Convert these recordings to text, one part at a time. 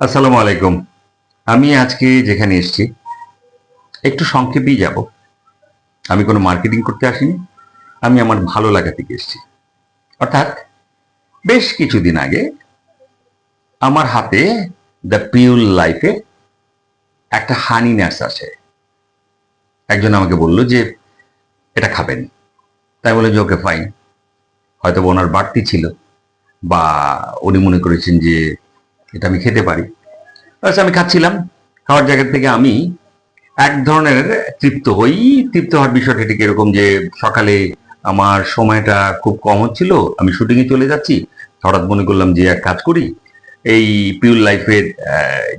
আসসালামু আলাইকুম। আমি আজকে যেখানে এসেছি, একটু সংক্ষেপেই যাব। আমি কোনো মার্কেটিং করতে আসিনি, আমি আমার ভালো লাগা থেকে এসেছি। অর্থাৎ, বেশ কিছুদিন আগে আমার হাতে দ্য পিউল লাইফে একটা হানি নার্স আছে। একজন আমাকে বলল যে, এটা খাবেন। তাই বলে যে, ওকে ফাইন হয়তো ওনার বাড়তি ছিল, বা উনি মনে করেছেন যে এটা আমি খেতে পারি। আচ্ছা আমি খাচ্ছিলাম। খাওয়ার জায়গা থেকে আমি এক ধরনের তৃপ্ত হই। তৃপ্ত হওয়ার বিষয়টা ঠিক এরকম যে সকালে আমার সময়টা খুব কম হচ্ছিল, আমি শুটিংয়ে চলে যাচ্ছি। হঠাৎ মনে করলাম যে এক কাজ করি, এই পিউর লাইফের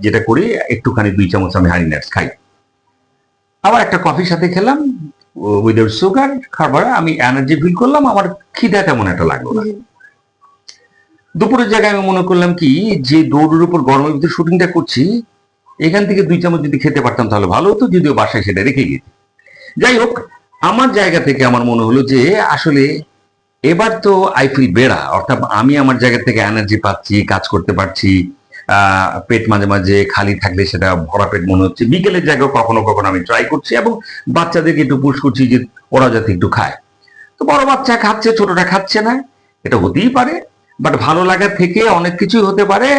যেটা করি, একটুখানি দুই চামচ আমি হানি নাটস খাই। আবার একটা কফির সাথে খেলাম, উইদাউট সুগার, খাবার, আমি এনার্জি ফিল করলাম, আমার খিদা তেমন একটা লাগল না। দুপুরের জায়গায় আমি মনে করলাম কি, যে দৌড়ের উপর গরমের ভিতরে শুটিংটা করছি, এখান থেকে দুই চামচ যদি খেতে পারতাম তাহলে ভালো হতো, যদিও বাসায় সেটা রেখে গেছি যাই হোক, আমার জায়গা থেকে আমার মনে হলো যে আসলে এবার তো আই ফিল বেড়া অর্থাৎ আমি আমার জায়গা থেকে এনার্জি পাচ্ছি, কাজ করতে পারছি পেট মাঝে মাঝে খালি থাকলে সেটা ভরা পেট মনে হচ্ছে। বিকেলের জায়গায় কখনো কখনো আমি ট্রাই করছি এবং বাচ্চাদেরকে একটু পুশ করছি যে ওরা যাতে একটু খায়। তো বড় বাচ্চা খাচ্ছে ছোটটা খাচ্ছে না, এটা হতেই পারে। বাট ভালো লাগা থেকে অনেক কিছুই হতে পারে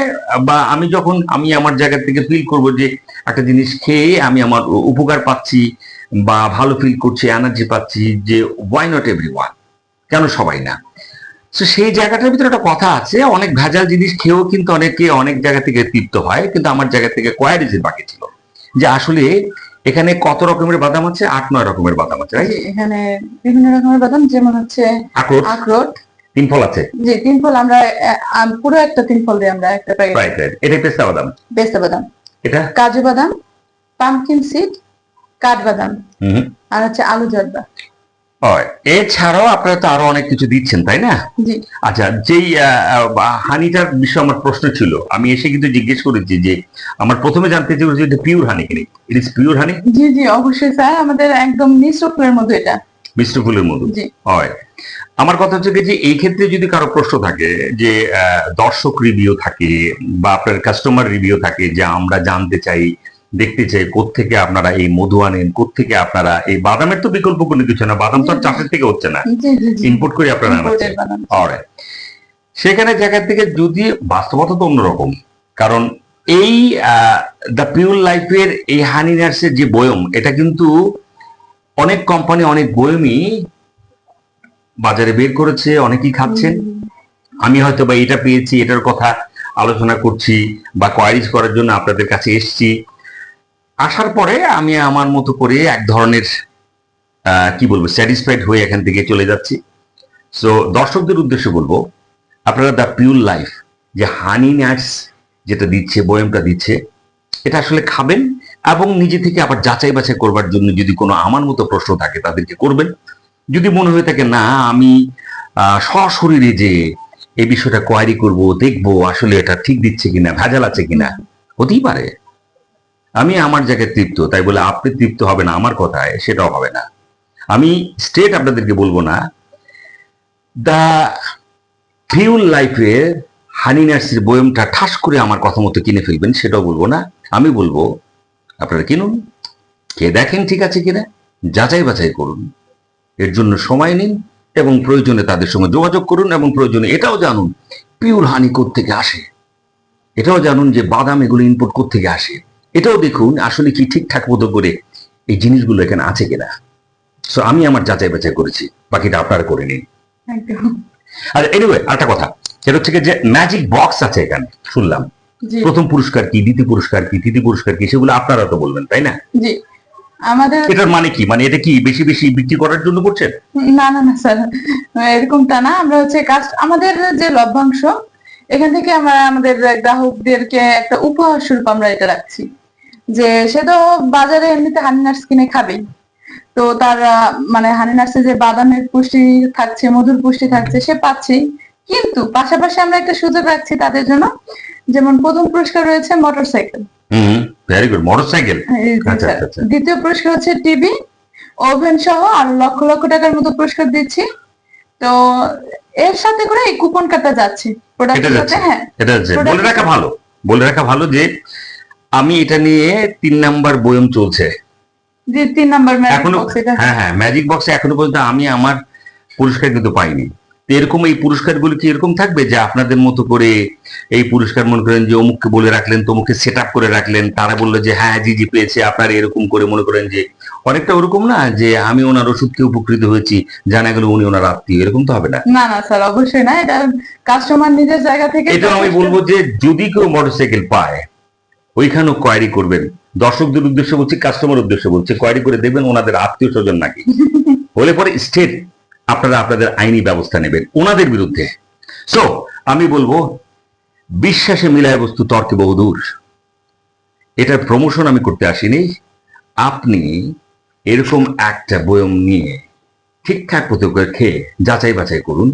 বা আমি যখন আমি আমার জায়গা থেকে ফিল করব যে একটা জিনিস খেয়ে আমি আমার উপকার পাচ্ছি বা ভালো ফিল করছি এনার্জি পাচ্ছি যে ওয়াই নট এভরি ওয়ান কেন সবাই না? তো সেই জায়গাটার ভিতরে একটা কথা আছে অনেক ভেজাল জিনিস খেয়েও কিন্তু অনেকে অনেক জায়গা থেকে তৃপ্ত হয় কিন্তু আমার জায়গা থেকে কোয়ারিজের বাকি ছিল। যে আসলে এখানে কত রকমের বাদাম আছে? আট নয় রকমের বাদাম আছে এখানে বিভিন্ন রকমের বাদাম যেমন হচ্ছে আখরোট। আখরোট তিন ফল আছে? জি তিন ফল আমরা পুরো একটা তিন ফল দিই আমরা একটা প্যাকেট রাইট রাইট এটাই পেস্তা বাদাম? পেস্তা বাদাম। এটা? কাজু বাদাম পামকিন সিড কাঠবাদাম আর হচ্ছে আলু জর্দা। এছাড়াও আপনারা তো আরও অনেক কিছু দিচ্ছেন তাই না? আচ্ছা যেই হানিটার বিষয়ে আমার প্রশ্ন ছিল আমি এসে কিন্তু জিজ্ঞেস করেছি যে আমার প্রথমে জানতে চেয়েছি যে পিওর হানি কিনি? ইট ইজ পিওর হানি জি জি অবশ্যই স্যার আমাদের একদম মিশ্র ফুলের মধ্যে এটা। মিশ্র ফুলের মধু। জি। হয় আমার কথা হচ্ছে যে এই ক্ষেত্রে যদি কারও প্রশ্ন থাকে যে দর্শক রিভিউ থাকে বা আপনার কাস্টমার রিভিউ থাকে যে আমরা জানতে চাই দেখতে চাই কোত্থেকে আপনারা এই মধু আনেন কোত্থেকে আপনারা এই বাদামের তো বিকল্প কোনো কিছু না বাদাম তো আর চাষের থেকে হচ্ছে না। ইনপুট করে আপনারা আনাচ্ছেন। সেখানে জায়গা থেকে যদি বাস্তবতা তো অন্যরকম। কারণ এই দ্য পিউর লাইফের এই হানি নার্সের যে বয়ম এটা কিন্তু অনেক কোম্পানি অনেক বয়মই বাজারে বের করেছে অনেকেই খাচ্ছেন। আমি হয়তো বা এটা পেয়েছি এটার কথা আলোচনা করছি বা কোয়ারিজ করার জন্য আপনাদের কাছে এসেছি। আসার পরে আমি আমার মতো করে এক ধরনের কি বলব স্যাটিসফাইড হয়ে এখান থেকে চলে যাচ্ছি। সো দর্শকদের উদ্দেশ্যে বলব আপনারা দ্য পিউর লাইফ যে হানি নাটস যেটা দিচ্ছে বয়মটা দিচ্ছে এটা আসলে খাবেন এবং নিজে থেকে আবার যাচাই বাছাই করবার জন্য যদি কোনো আমার মতো প্রশ্ন থাকে তাদেরকে করবেন। যদি মনে হয়ে থাকে, না, আমি সশরীরে যে এই বিষয়টা কোয়ারি করব, দেখব আসলে এটা ঠিক দিচ্ছে কিনা, ভেজাল আছে কিনা, হতেই পারে। আমি আমার জায়গায় তৃপ্ত, তাই বলে আপনি তৃপ্ত হবে না, আমার কথায় সেটাও হবে না। আমি স্টেট আপনাদেরকে বলব না, দা ফিউল লাইফের হানি নার্সের বয়মটা ঠাস করে আমার কথা মতো কিনে ফেলবেন, সেটাও বলব না। আমি বলব, আপনারা কিনুন, কে দেখেন ঠিক আছে কিনা যাচাই বাছাই করুন। এর জন্য সময় নিন এবং প্রয়োজনে তাদের সঙ্গে যোগাযোগ করুন এবং প্রয়োজনে এটাও জানুন পিওর হানি থেকে আসে? এটাও জানুন যে বাদাম এগুলো ইনপুট থেকে আসে? এটাও দেখুন আসলে কি ঠিকঠাক মতো করে এই জিনিসগুলো এখানে আছে কিনা। সো আমি আমার যাচাই বাছাই করেছি বাকিটা আপনারা করে নিন। আর এনিওয়ে আরেকটা কথা সেটা হচ্ছে যে ম্যাজিক বক্স আছে এখানে শুনলাম। প্রথম পুরস্কার কি দ্বিতীয় পুরস্কার কি তৃতীয় পুরস্কার কি সেগুলো আপনারা তো বলবেন তাই না? আমাদের এটার মানে কি? মানে এটা কি বেশি বেশি বিক্রি করার জন্য করছেন? না না না স্যার। এরকমটা না। আমরা হচ্ছে কাস্ট আমাদের যে লভ্যাংশ এখান থেকে আমরা আমাদের গ্রাহকদেরকে একটা উপহার স্বরূপ আমরা এটা রাখছি। যে সে তো বাজারে এমনিতে হানি নাটস কিনে খাবেই। তো তার মানে হানি নাটসে যে বাদামের পুষ্টি থাকছে মধুর পুষ্টি থাকছে সে পাচ্ছেই। কিন্তু পাশাপাশি আমরা একটা সুযোগ রাখছি তাদের জন্য। যেমন প্রথম পুরস্কার রয়েছে মোটরসাইকেল ভেরি গুড মোটরসাইকেল। দ্বিতীয় পুরস্কার হচ্ছে টিভি ওভেন সহ আর লক্ষ লক্ষ টাকার মতো পুরস্কার দিচ্ছি। তো এর সাথে করে এই কুপন কাটা যাচ্ছে। হ্যাঁ এটা বলে রাখা ভালো। বলে রাখা ভালো যে আমি এটা নিয়ে তিন নাম্বার বয়ম চলছে। যে তিন নাম্বার ম্যাচ এখনও হ্যাঁ হ্যাঁ ম্যাজিক বক্সে এখনও পর্যন্ত আমি আমার পুরস্কার কিন্তু পাইনি। এরকম এই পুরস্কারগুলো কি এরকম থাকবে যে আপনাদের মতো করে এই পুরস্কার মনে করেন যে অমুককে বলে রাখলেন তমুককে সেট আপ করে রাখলেন তারা বলল যে হ্যাঁ জি জি পেয়েছে আপনারা এরকম করে মনে করেন যে অনেকটা ওরকম না যে আমি ওনার ওষুধকে উপকৃত হয়েছি জানা গেল উনি ওনার আত্মীয় এরকম তো হবে না? না না স্যার অবশ্যই না এটা কাস্টমার নিজের জায়গা থেকে এটা আমি বলব যে যদি কেউ মোটরসাইকেল পায় ওইখানেও কোয়ারি করবেন। দর্শকদের উদ্দেশ্যে বলছি কাস্টমার উদ্দেশ্যে বলছি কোয়ারি করে দেখবেন ওনাদের আত্মীয় স্বজন নাকি। হলে পরে স্টেট আপনারা আপনাদের আইনি ব্যবস্থা নেবেন ওনাদের বিরুদ্ধে। সো আমি বলব, বিশ্বাসে মিলায় বস্তু তর্কে বহুদূর এটার প্রমোশন আমি করতে আসিনি। আপনি এরকম একটা বয়ম নিয়ে ঠিকঠাক প্রতিক্রিয়া খেয়ে যাচাই বাছাই করুন।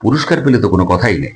পুরস্কার পেলে তো কোনো কথাই নেই।